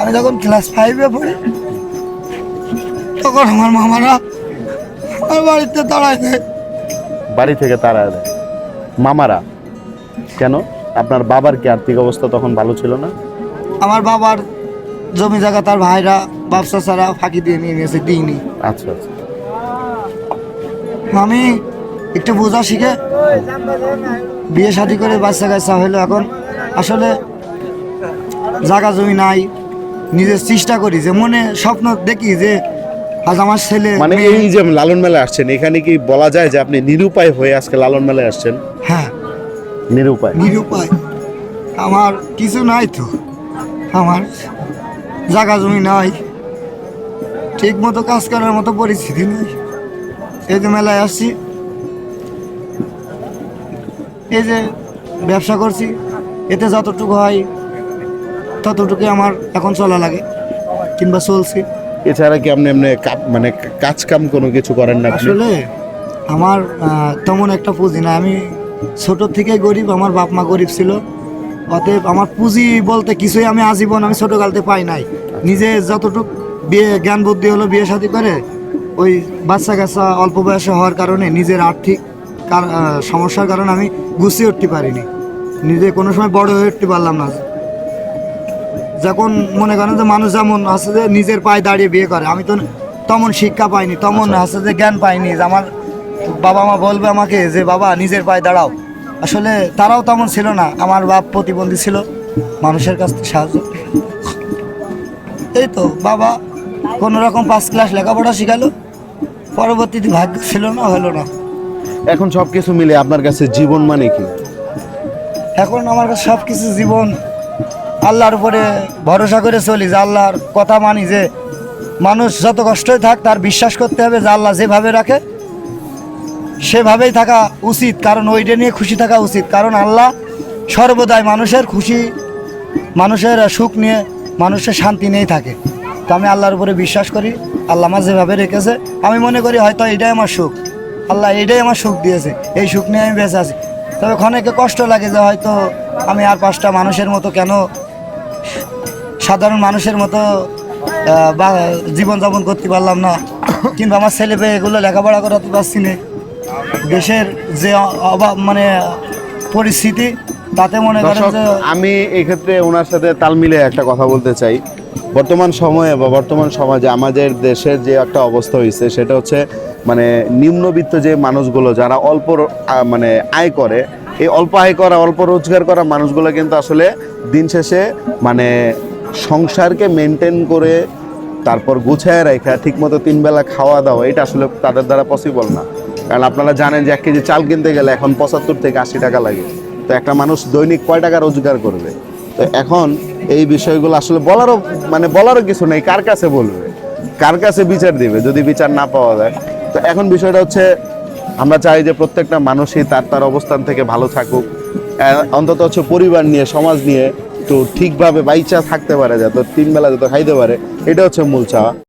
আমি যখন ক্লাস ফাইভে পড়ি তখন আমার মামারা আমার বাড়িতে দাঁড়ায় দেয়। বাড়ি থেকে তারা দেয়। মামারা? কেন? আপনার বাবার কি আর্থিক অবস্থা তখন ভালো ছিল না? আমার বাবার জমি জায়গা তার ভাইরা ব্যবসা ছাড়া ফাঁকি দিয়ে নিয়ে নিয়েছে দিইনি। আচ্ছা আচ্ছা। আমি একটু বোঝা শিখে। বিয়ে শাদি করে বাচ্চা কাচ্চা হলো এখন। আসলে জায়গা জমি নাই নিজের চেষ্টা করি যে মনে স্বপ্ন দেখি যে আজ আমার ছেলে মানে এই যে লালন মেলায় আসছেন এখানে কি বলা যায় যে আপনি নিরুপায় হয়ে আজকে লালন মেলায় আসছেন? হ্যাঁ। নিরুপায়। নিরুপায়। আমার কিছু নাই তো। আমার জায়গা জমি নাই। ঠিক মতো কাজ করার মতো পরিস্থিতি নেই। এই যে মেলায় আসছি। এই যে ব্যবসা করছি। এতে যতটুকু হয় ততটুকু আমার এখন চলা লাগে কিংবা চলছে। এছাড়া কি আপনি এমনি মানে কাজ কাম কোনো কিছু করেন না আসলে আমার তেমন একটা পুঁজি না আমি ছোট থেকে গরিব আমার বাপ মা গরিব ছিল। অতএব আমার পুঁজি বলতে কিছুই আমি আজীবন আমি ছোট কালতে পাই নাই। নিজে যতটুকু বিয়ে জ্ঞান বুদ্ধি হলো বিয়ে শাদী করে ওই বাচ্চা কাচ্চা অল্প বয়সে হওয়ার কারণে নিজের আর্থিক সমস্যার কারণে আমি গুছিয়ে উঠতে পারিনি। নিজে কোনো সময় বড় হয়ে উঠতে পারলাম না। যখন মনে করেন যে মানুষ যেমন আছে যে নিজের পায়ে দাঁড়িয়ে বিয়ে করে আমি তো তেমন শিক্ষা পাইনি তেমন আছে যে জ্ঞান পাইনি যে আমার বাবা মা বলবে আমাকে যে বাবা নিজের পায়ে দাঁড়াও। আসলে তারাও তেমন ছিল না আমার বাপ প্রতিবন্ধী ছিল মানুষের কাছ থেকে সাহায্য। এই তো বাবা কোনো রকম পাঁচ ক্লাস লেখাপড়া শিখালো পরবর্তীতে ভাগ্য ছিল না হলো না। এখন সব কিছু মিলে আপনার কাছে জীবন মানে কি? এখন আমার কাছে সব কিছু জীবন আল্লাহর উপরে ভরসা করে চলি, যে আল্লাহর কথা মানি, যে মানুষ যত কষ্টই থাক তার বিশ্বাস করতে হবে যে আল্লাহ যেভাবে রাখে, সেভাবেই থাকা উচিত। কারণ ওইটা নিয়ে খুশি থাকা উচিত। কারণ আল্লাহ সর্বদাই মানুষের খুশি, মানুষের সুখ নিয়ে মানুষের শান্তি নিয়েই থাকে। তো আমি আল্লাহর উপরে বিশ্বাস করি, আল্লাহ আমার যেভাবে রেখেছে, আমি মনে করি হয়তো এটাই আমার সুখ। আল্লাহ এটাই আমার সুখ দিয়েছে, এই সুখ নিয়ে আমি বেঁচে আছি। তবে ক্ষণেকে কষ্ট লাগে যে হয়তো আমি আর পাঁচটা মানুষের মতো কেন সাধারণ মানুষের মতো বা জীবনযাপন করতে পারলাম না। কিন্তু আমার ছেলে পেয়ে এগুলো লেখাপড়া করাতে পারছি না। দেশের যে অভাব মানে পরিস্থিতি তাতে মনে করেন যে আমি এই ক্ষেত্রে ওনার সাথে তাল মিলে একটা কথা বলতে চাই। বর্তমান সময়ে বা বর্তমান সমাজে আমাদের দেশের যে একটা অবস্থা হয়েছে সেটা হচ্ছে মানে নিম্নবিত্ত যে মানুষগুলো যারা অল্প মানে আয় করে এই অল্প আয় করা অল্প রোজগার করা মানুষগুলো কিন্তু আসলে দিন শেষে মানে সংসারকে মেনটেন করে তারপর গুছায় রেখা ঠিকমতো তিন বেলা খাওয়া দাওয়া, এটা আসলে তাদের দ্বারা পসিবল না। কারণ আপনারা জানেন যে এক কেজি চাল কিনতে গেলে এখন পঁচাত্তর থেকে আশি টাকা লাগে। তো একটা মানুষ দৈনিক কয় টাকা রোজগার করবে? তো এখন এই বিষয়গুলো আসলে বলারও মানে বলারও কিছু নেই, কার কাছে বলবে? কার কাছে বিচার দিবে যদি বিচার না পাওয়া যায়? তো এখন বিষয়টা হচ্ছে, আমরা চাই যে প্রত্যেকটা মানুষই তার তার অবস্থান থেকে ভালো থাকুক। অন্তত হচ্ছে পরিবার নিয়ে, সমাজ নিয়ে তো ঠিকভাবে বাইচা থাকতে পারে, যাতে তিন বেলা যাতে খাইতে পারে, এটা হচ্ছে মূল চাওয়া।